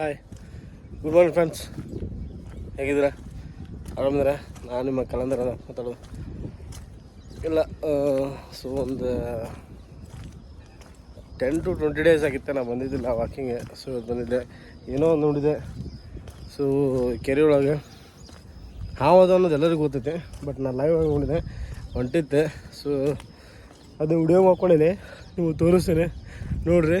Hi good morning friends ಹೇಗಿದ್ದೀರಾ? ಆರಾಮಿದ್ದೀರಾ? ನಾನು ನಿಮ್ಮ ಕಲಂದರ ಮಾತಾಡೋದು. ಇಲ್ಲ ಸೊ ಒಂದು ಟೆನ್ ಟು ಟ್ವೆಂಟಿ ಡೇಸ್ ಆಗಿತ್ತೆ ನಾನು ಬಂದಿದ್ದಿಲ್ಲ ವಾಕಿಂಗ್ಗೆ ಸೊ ಬಂದಿದ್ದೆ. ಏನೋ ಒಂದು ನೋಡಿದೆ. ಸೊ ಕೆರೆ ಒಳಗೆ ಹಾವದು ಅನ್ನೋದು ಎಲ್ಲರಿಗೂ ಗೊತ್ತೈತೆ ಬಟ್ ನಾನು ಲೈವ್ ಆಗಿ ನೋಡಿದೆ. ಹೊಂಟಿದ್ದೆ ಸೊ ಅದು ವಿಡಿಯೋ ಮಾಡ್ಕೊಂಡಿನಿ. ನೀವು ತೋರಿಸ್ತೀನಿ. ನೋಡ್ರಿ.